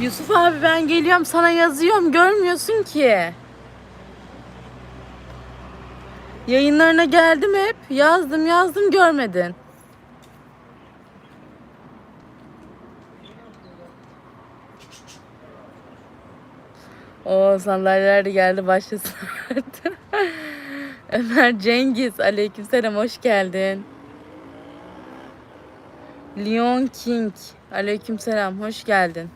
Yusuf abi ben geliyorum sana yazıyorum görmüyorsun ki. Yayınlarına geldim hep. Yazdım yazdım görmedin. O sandalyeler de geldi başlasın artık. Ömer Cengiz aleykümselam hoş geldin. Leon King aleykümselam hoş geldin.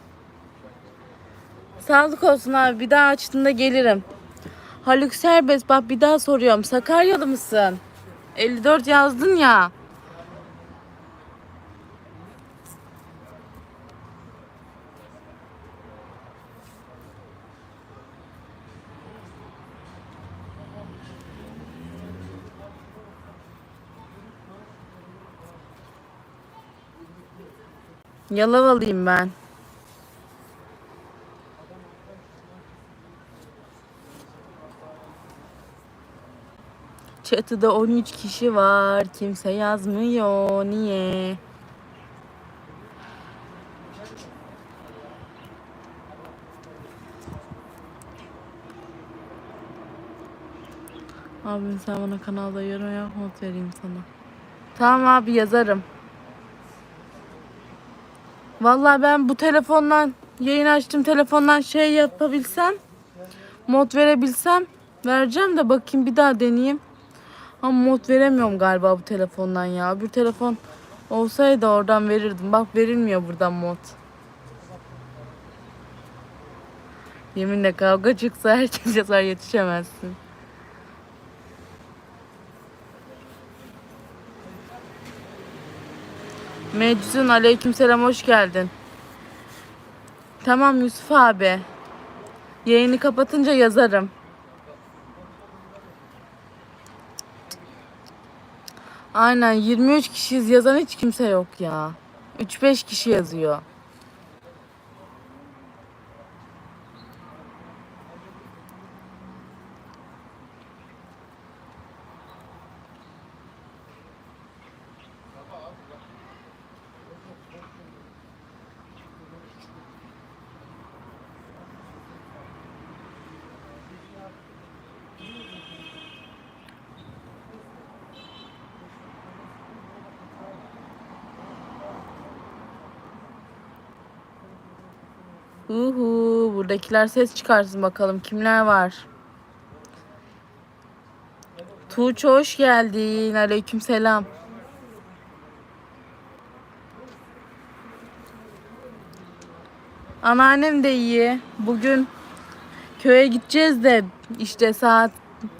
Sağlık olsun abi bir daha açtığında gelirim. Haluk Serbest bak bir daha soruyorum. Sakaryalı mısın? 54 yazdın ya. Yalavalıyım ben. Çatıda 13 kişi var. Kimse yazmıyor. Niye? Abim sen bana kanalda yorum yap vereyim sana. Tamam abi yazarım. Vallahi ben bu telefondan yayın açtım telefondan şey yapabilsem mod verebilsem vereceğim de bakayım bir daha deneyeyim. Ama mod veremiyorum galiba bu telefondan ya. Bir telefon olsaydı oradan verirdim. Bak verilmiyor buradan mod. Yeminle kavga çıksa herkes yazar yetişemezsin. Mecnun aleykümselam hoş geldin. Tamam Yusuf abi. Yayını kapatınca yazarım. Aynen 23 kişiyiz yazan hiç kimse yok ya. 3-5 kişi yazıyor. Uhu buradakiler ses çıkarsın bakalım kimler var. Tuğçe hoş geldin. Aleykümselam. Anneannem de iyi. Bugün köye gideceğiz de işte saat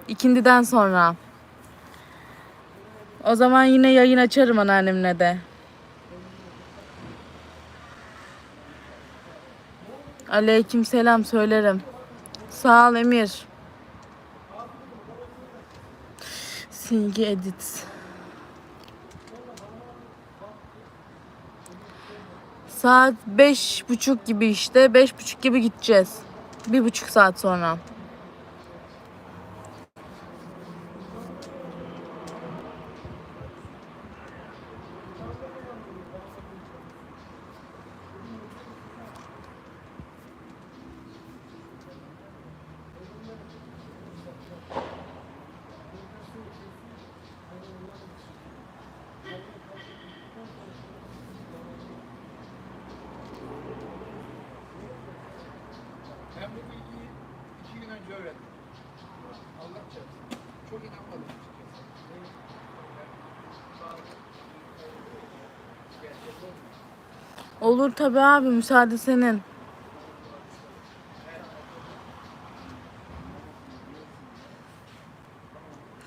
ikindiden sonra. O zaman yine yayın açarım anneannemle de. Aleyküm selam söylerim. Sağ ol Emir. Silgi edit. Saat beş buçuk gibi işte. Beş buçuk gibi gideceğiz. Bir buçuk saat sonra. Allah çarpsın. Çok inanmadım. Olur tabi abi müsaade senin.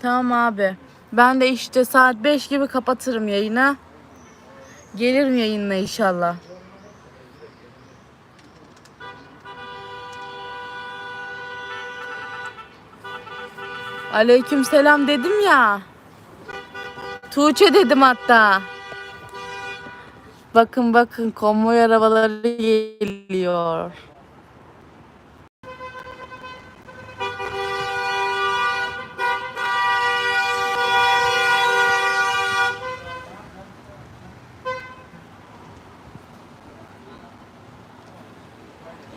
Tamam abi. Ben de işte saat 5 gibi kapatırım yayını. Gelirim yayınla inşallah. Aleyküm selam dedim ya. Tuğçe dedim hatta. Bakın bakın konvoy arabaları geliyor.